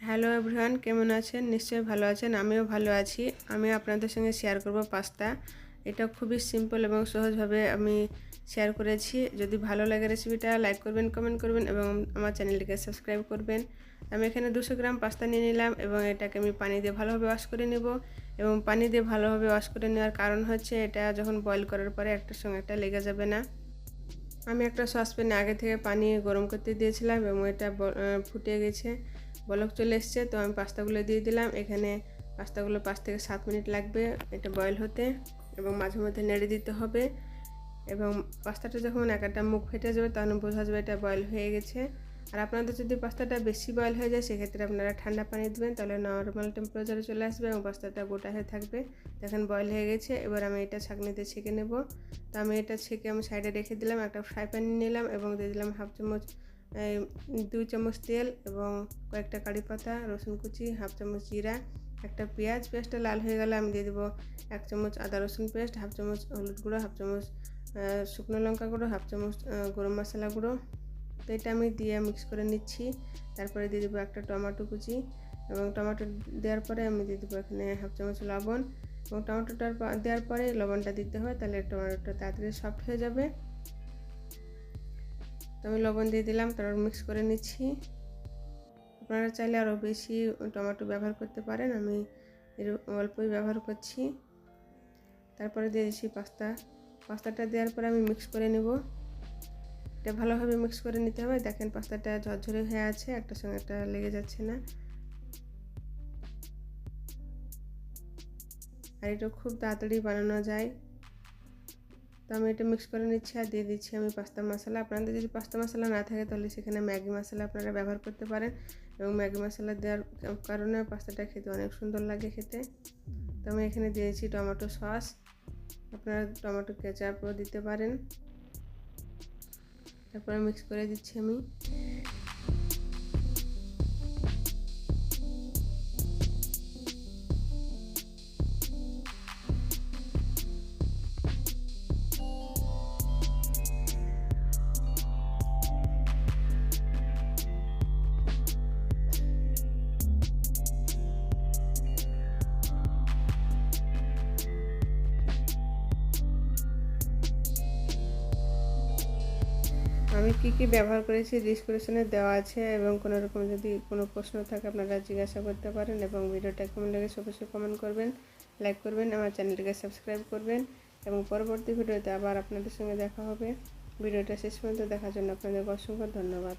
Hello everyone, কেমন আছেন? নিশ্চয়ই ভালো আছেন, আমিও ভালো আছি। আমি আপনাদের সঙ্গে শেয়ার করব পাস্তা। এটা খুবই সিম্পল এবং সহজভাবে আমি শেয়ার করেছি। যদি ভালো লাগে রেসিপিটা লাইক করবেন কমেন্ট করবেন এবং আমার চ্যানেলটিকে সাবস্ক্রাইব করবেন। আমি এখানে দুশো গ্রাম পাস্তা নিয়ে নিলাম এবং এটাকে আমি পানি দিয়ে ভালোভাবে ওয়াশ করে নেব। এবং পানি দিয়ে ভালোভাবে ওয়াশ করে নেওয়ার কারণ হচ্ছে, এটা যখন বয়েল করার পরে একটার সঙ্গে একটা লেগে যাবে না। আমি একটা সসপ্যানে আগে থেকে পানি গরম করতে দিয়েছিলাম এবং এটা ফুটে গেছে। বলক চলে এসছে, তো আমি পাস্তাগুলো দিয়ে দিলাম। এখানে পাস্তাগুলো পাঁচ থেকে সাত মিনিট লাগবে এটা বয়েল হতে এবং মাঝে মধ্যে নেড়ে দিতে হবে। এবং পাস্তাটা যখন এক একটা মুখ ফেটে যাবে তখন বোঝা যাবে এটা বয়ল হয়ে গেছে। আর আপনাদের যদি পাস্তাটা বেশি বয়েল হয়ে যায়, সেক্ষেত্রে আপনারা ঠান্ডা পানি দেবেন, তাহলে নর্মাল টেম্পারেচারে চলে আসবে এবং পাস্তাটা গোটা হয়ে থাকবে। দেখেন বয়েল হয়ে গেছে, এবার আমি এটা ছাঁকনিতে ছেঁকে নেব। তো আমি এটা ছেঁকে আমি সাইডে রেখে দিলাম, একটা ফ্রাই প্যান নিলাম এবং দিয়ে দিলাম হাফ চামচ দুই চামচ তেল এবং কয়েকটা কারি পাতা, রসুন কুচি হাফ চামচ জিরা, একটা পেঁয়াজ, পেঁয়াজটা লাল হয়ে গেলে আমি দিয়ে দেবো এক চামচ আদা রসুন পেস্ট হাফ চামচ হলুদ গুঁড়ো হাফ চামচ শুকনো লঙ্কা গুঁড়ো হাফ চামচ গরম মশলা গুঁড়ো। তো এটা আমি দিয়ে মিক্স করে নিচ্ছি। তারপরে দিয়ে দেবো একটা টমেটো কুচি এবং টমেটো দেওয়ার পরে আমি দিয়ে দেবো এখানে হাফ চামচ লবণ এবং টমেটোটা দেওয়ার পরে লবণটা দিতে হয় তাহলে টমেটোটা তাড়াতাড়ি সফট হয়ে যাবে। তো আমি লবণ দিয়ে দিলাম, তারপর মিক্স করে নিচ্ছি। আপনারা চাইলে আরও বেশি টমেটো ব্যবহার করতে পারেন, আমি এর অল্পই ব্যবহার করছি। তারপরে দিয়ে দিচ্ছি পাস্তা। পাস্তাটা দেওয়ার পরে আমি মিক্স করে নেব। এটা ভালোভাবে মিক্স করে নিতে হবে। দেখেন পাস্তাটা ঝরঝরে হয়ে আছে, একটা সঙ্গে একটা লেগে যাচ্ছে না। আর এটা খুব তাড়াতাড়ি বানানো যায়। তো আমি এটা মিক্স করে নিচ্ছি আর দিয়ে দিচ্ছি আমি পাস্তা মশলা আপনাদের যদি পাস্তা মশলা না থাকে, তাহলে সেখানে ম্যাগি মশলা আপনারা ব্যবহার করতে পারেন। এবং ম্যাগি মশলা দেওয়ার কারণে পাস্তাটা খেতে অনেক সুন্দর লাগে খেতে। তো আমি এখানে দিয়েছি টমেটো সস। আপনারা টমেটো কেচাপও দিতে পারেন। তারপরে মিক্স করে দিচ্ছি আমি। আমি কি কি ব্যবহার করেছি ডিসক্রিপশনে দেওয়া আছে এবং কোনো রকম যদি কোনো প্রশ্ন থাকে আপনারা জিজ্ঞাসা করতে পারেন এবং ভিডিওটা কেমন লাগে অবশ্যই কমেন্ট করবেন লাইক করবেন, আমার চ্যানেলটিকে সাবস্ক্রাইব করবেন এবং পরবর্তী ভিডিওতে আবার আপনাদের সঙ্গে দেখা হবে। ভিডিওটা শেষ পর্যন্ত দেখার জন্য আপনাদের অসংখ্য ধন্যবাদ।